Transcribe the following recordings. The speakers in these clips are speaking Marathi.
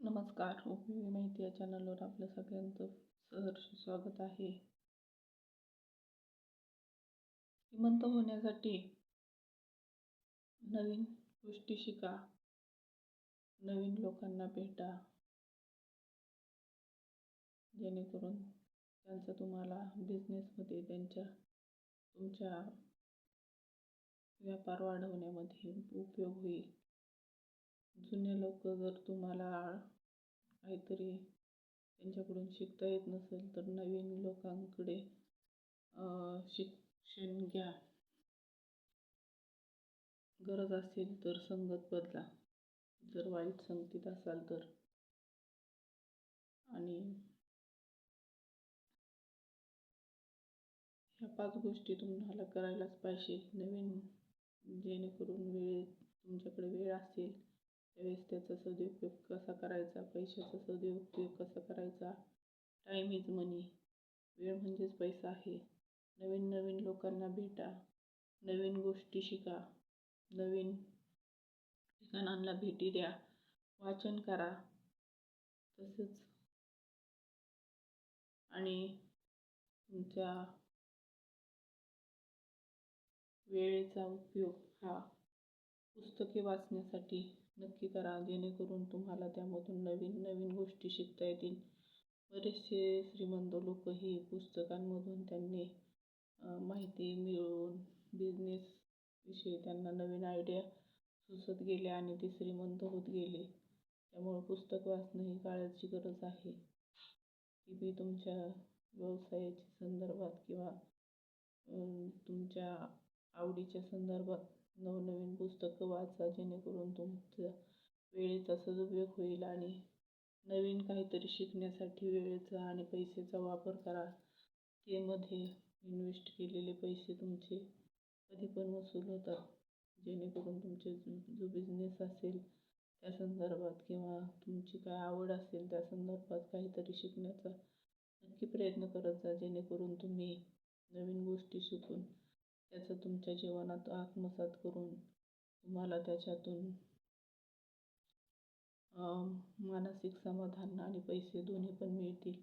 नमस्कार हो, उपयोगी माहिती या चॅनलवर आपलं सगळ्यांचं सहर्ष स्वागत आहे. श्रीमंत होण्यासाठी नवीन गोष्टी शिका नवीन लोकांना भेटा जेणेकरून त्यांचा तुम्हाला बिझनेसमध्ये त्यांच्या तुमच्या व्यापार वाढवण्यामध्ये उपयोग होईल. जुने लोक जर तुम्हाला काहीतरी त्यांच्याकडून शिकता येत नसेल तर नवीन लोकांकडे शिक्षण घ्या. गरज असेल तर संगत बदला. जर वाईट संगतीत असाल तर. आणि ह्या पाच गोष्टी तुम्हाला करायलाच पाहिजे. नवीन जेणेकरून वेळ तुमच्याकडे वेळ असेल व्यवस्थेचा सदुपयोग कसा करायचा? पैशाचा सदुपयोग कसा करायचा? टाईम इज मनी वेळ म्हणजेच पैसा आहे. नवीन नवीन लोकांना भेटा. नवीन गोष्टी शिका. नवीन ठिकाणांना भेटी द्या. वाचन करा. तसेच. आणि तुमच्या वेळेचा उपयोग हा पुस्तके वाचण्यासाठी नक्की करा जेणेकरून तुम्हाला त्यामधून नवीन नवीन गोष्टी शिकता येतील. बरेचसे श्रीमंत लोकही पुस्तकांमधून त्यांनी माहिती मिळवून बिझनेस विषयी त्यांना नवीन आयडिया सुचत गेल्या आणि ते श्रीमंत होत गेले. त्यामुळं पुस्तक वाचणं ही काळाची गरज आहे. की बी तुमच्या व्यवसायाच्या संदर्भात किंवा तुमच्या आवडीच्या संदर्भात नवनवीन पुस्तकं वाचा जेणेकरून तुमचा वेळेचा सदुपयोग होईल आणि नवीन काहीतरी शिकण्यासाठी वेळेचा आणि पैशाचा वापर करा. ते मध्ये इन्व्हेस्ट केलेले पैसे तुमचे कधी पण वसूल होतात. जेणेकरून तुमचे जो बिझनेस असेल त्या संदर्भात किंवा तुमची काय आवड असेल त्या संदर्भात काहीतरी शिकण्याचा नक्की प्रयत्न करत जा जेणेकरून तुम्ही नवीन गोष्टी शिकून त्याचं तुमच्या जीवनात आत्मसात करून तुम्हाला त्याच्यातून मानसिक समाधान आणि पैसे दोन्ही पण मिळतील.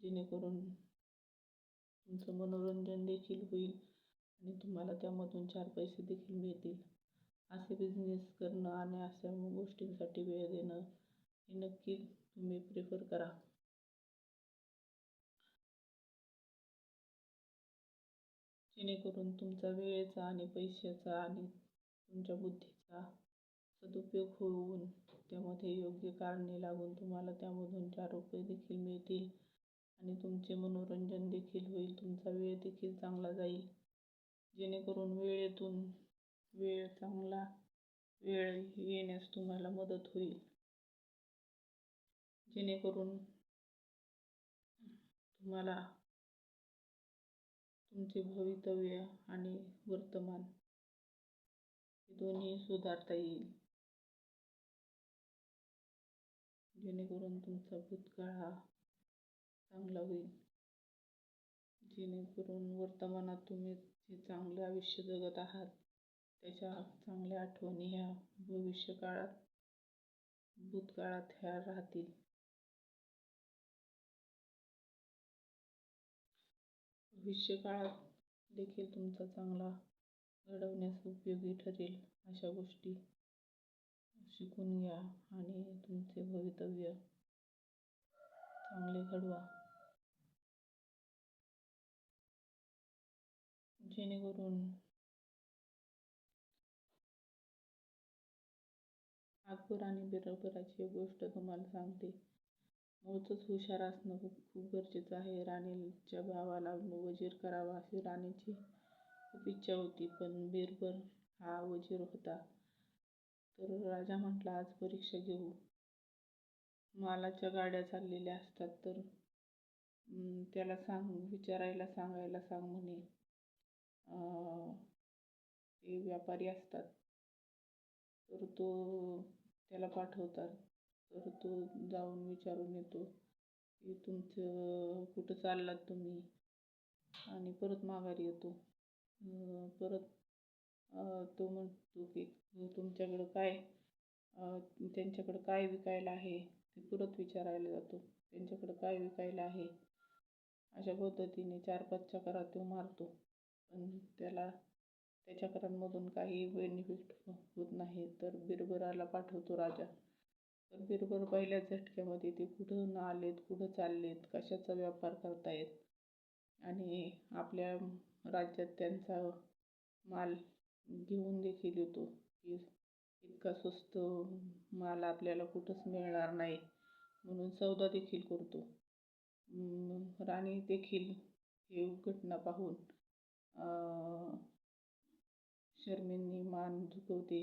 जेणेकरून तुमचं मनोरंजन देखील होईल आणि तुम्हाला त्यामधून चार पैसे देखील मिळतील. असे बिझनेस करणं आणि अशा गोष्टींसाठी वेळ देणं हे नक्की तुम्ही प्रिफर करा. जेणेकरून तुमचा वेळेचा आणि पैशाचा आणि तुमच्या बुद्धीचा सदुपयोग होऊन त्यामध्ये योग्य कारणे लागून तुम्हाला त्यामधून चार रुपये देखील मिळतील आणि तुमचे मनोरंजन देखील होईल. तुमचा वेळ देखील चांगला जाईल. जेणेकरून वेळेतून वेळ चांगला वेळ येण्यास तुम्हाला मदत होईल. जेणेकरून तुम्हाला तुमचे भवितव्य आणि वर्तमान हे दोन्ही सुधारता येईल. जेणेकरून तुमचा भूतकाळ हा चांगला होईल. जेणेकरून वर्तमानात तुम्ही जे चांगलं आयुष्य जगत आहात त्याच्या चांगल्या आठवणी ह्या भविष्यकाळात भूतकाळात ह्या राहतील. भविष्यकाळात देखील तुमचा चांगला घडवण्यास उपयोगी ठरेल अशा गोष्टी शिकून घ्या आणि तुमचे भवितव्य चांगले घडवा. जेणेकरून नागपूर आणि बिरबलाची गोष्ट तुम्हाला सांगते. मूळचंच हुशार असणं खूप खूप गरजेचं आहे. राणीच्या भावाला वजीर करावा अशी राणीची खूप इच्छा होती पण बिरबल हा वजीर होता. तर राजा म्हटला आज परीक्षा घेऊ. मालाच्या गाड्या चाललेल्या असतात तर त्याला सांग विचारायला सांगायला सांग म्हणे. ते व्यापारी असतात. तर तो त्याला पाठवतात. तर तो जाऊन विचारून येतो. की तुमचं कुठं चाललात तुम्ही? आणि परत माघारी येतो. परत तो म्हणतो की तुमच्याकडं काय त्यांच्याकडं काय विकायला आहे? ते परत विचारायला जातो. त्यांच्याकडं काय विकायला आहे? अशा पद्धतीने चार पाच चकरा तो मारतो. पण त्याला त्या चकरांमधून काही बेनिफिट होत नाही. तर बिरबराला पाठवतो राजा. तर बिरबल पहिल्याच झटक्यामध्ये ते कुठून आलेत कुठं चाललेत कशाचा व्यापार करतायत? आणि आपल्या राज्यात त्यांचा माल घेऊन देखील येतो. की इतका स्वस्त माल आपल्याला कुठंच मिळणार नाही म्हणून सौदा देखील करतो. राणी देखील ही घटना पाहून अं, शर्मिंदी मान झुकवते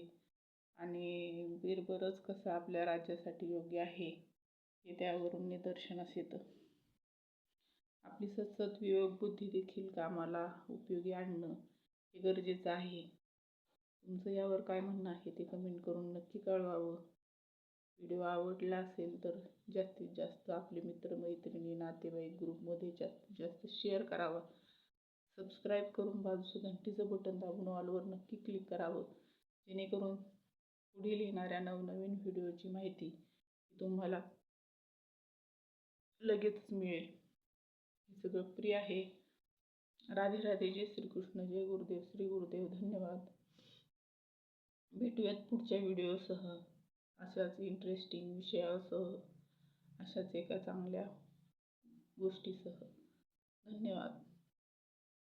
आणि बीरबरच कसं आपल्या राज्यासाठी योग्य आहे हे त्यावरून निदर्शनास येतं. आपली सतत विवेक बुद्धी देखील कामाला उपयोगी आणणं हे गरजेचं आहे. तुमचं यावर काय म्हणणं आहे ते कमेंट करून नक्की कळवावं. व्हिडिओ आवडला असेल तर जास्तीत जास्त आपले मित्रमैत्रिणी नातेवाईक ग्रुपमध्ये जास्तीत जास्त शेअर करावा. सबस्क्राईब करून बाजूचं घंटीचं बटन दाबून ऑलवर नक्की क्लिक करावं. जेणेकरून पुढील येणाऱ्या नवनवीन व्हिडिओची माहिती तुम्हाला लगेच मिळेल. हे सगळं प्रिय आहे. राधे राधे जय श्रीकृष्ण जय गुरुदेव श्री गुरुदेव धन्यवाद. भेटूयात पुढच्या व्हिडिओसह. अशाच इंटरेस्टिंग विषयासह अशाच एका चांगल्या गोष्टीसह. धन्यवाद.